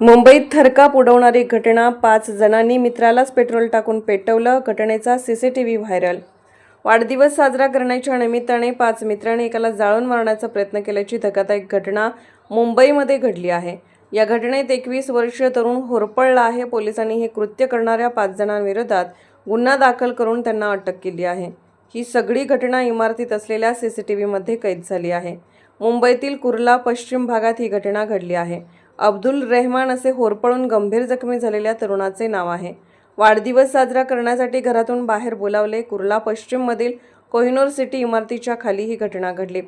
मुंबईत थरकाप उडवणारी घटना पाच जणांनी मित्रालाच पेट्रोल टाकून पेटवलं घटनेचा सीसीटीव्ही व्हायरल. वाढदिवस साजरा करण्याच्या निमित्ताने पाच मित्रांनी एकाला जाळून मारण्याचा प्रयत्न केल्याची धक्कादायक घटना मुंबईमध्ये घडली आहे. या घटनेत एकवीस वर्षीय तरुण होरपळला आहे. पोलिसांनी हे कृत्य करणाऱ्या पाच जणांविरोधात गुन्हा दाखल करून त्यांना अटक केली आहे. ही सगळी घटना इमारतीत असलेल्या सीसीटीव्हीमध्ये कैद झाली आहे. मुंबईतील कुर्ला पश्चिम भागात ही घटना घडली आहे. अब्दुल रेहमान असे होरपळून गंभीर जखमी झालेल्या तरुणाचे नाव आहे. वाढदिवस साजरा करण्यासाठी घरातून बाहेर बोलावले. कुर्ला पश्चिममधील कोहिनूर सिटी इमारतीच्या खाली ही घटना घडली.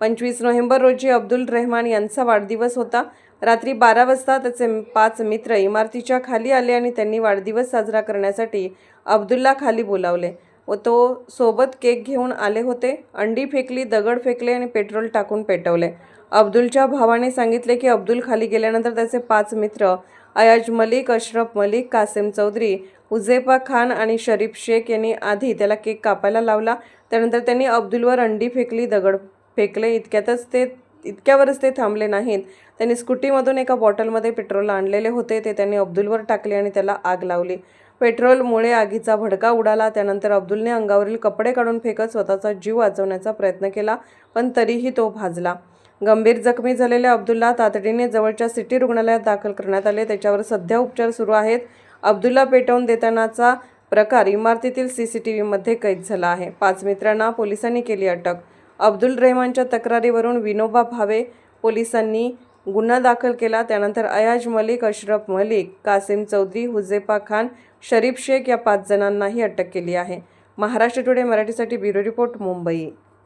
पंचवीस नोव्हेंबर रोजी अब्दुल रेहमान यांचा वाढदिवस होता. रात्री बारा वाजता त्याचे पाच मित्र इमारतीच्या खाली आले आणि त्यांनी वाढदिवस साजरा करण्यासाठी अब्दुल्ला खाली बोलावले. व तो सोबत केक घेऊन आले होते. अंडी फेकली दगड फेकले आणि पेट्रोल टाकून पेटवले. अब्दुलच्या भावाने सांगितले की अब्दुल खाली गेल्यानंतर त्याचे पाच मित्र अयाज मलिक अशरफ मलिक कासिम चौधरी हुझेफा खान आणि शरीफ शेख यांनी आधी त्याला केक कापायला लावला. त्यानंतर त्यांनी अब्दुलवर अंडी फेकली दगड फेकले. इतक्यातच ते इतक्यावरच ते थांबले नाहीत. त्यांनी स्कूटीमधून एका बॉटलमध्ये पेट्रोल आणलेले होते. ते त्यांनी अब्दुलवर टाकले आणि त्याला आग लावली. पेट्रोलमुळे आगीचा भडका उडाला. त्यानंतर अब्दुलने अंगावरील कपडे काढून फेकत स्वतःचा जीव वाचवण्याचा प्रयत्न केला पण तरीही तो भाजला. गंभीर जखमी झालेल्या अब्दुल्ला तातडीने जवळच्या सिटी रुग्णालयात दाखल करण्यात आले. त्याच्यावर सध्या उपचार सुरू आहेत. अब्दुल्ला पेटवून देतानाचा प्रकार इमारतीतील सी सी टी व्हीमध्ये कैद झाला आहे. पाच मित्रांना पोलिसांनी केली अटक. अब्दुल रेहमानच्या तक्रारीवरून विनोबा भावे पोलिसांनी गुन्हा दाखल केला. त्यानंतर अयाज मलिक अशरफ मलिक कासिम चौधरी हुजेफा खान शरीफ शेख या पाच जणांनाही अटक केली आहे. महाराष्ट्र टुडे मराठीसाठी ब्युरो रिपोर्ट मुंबई.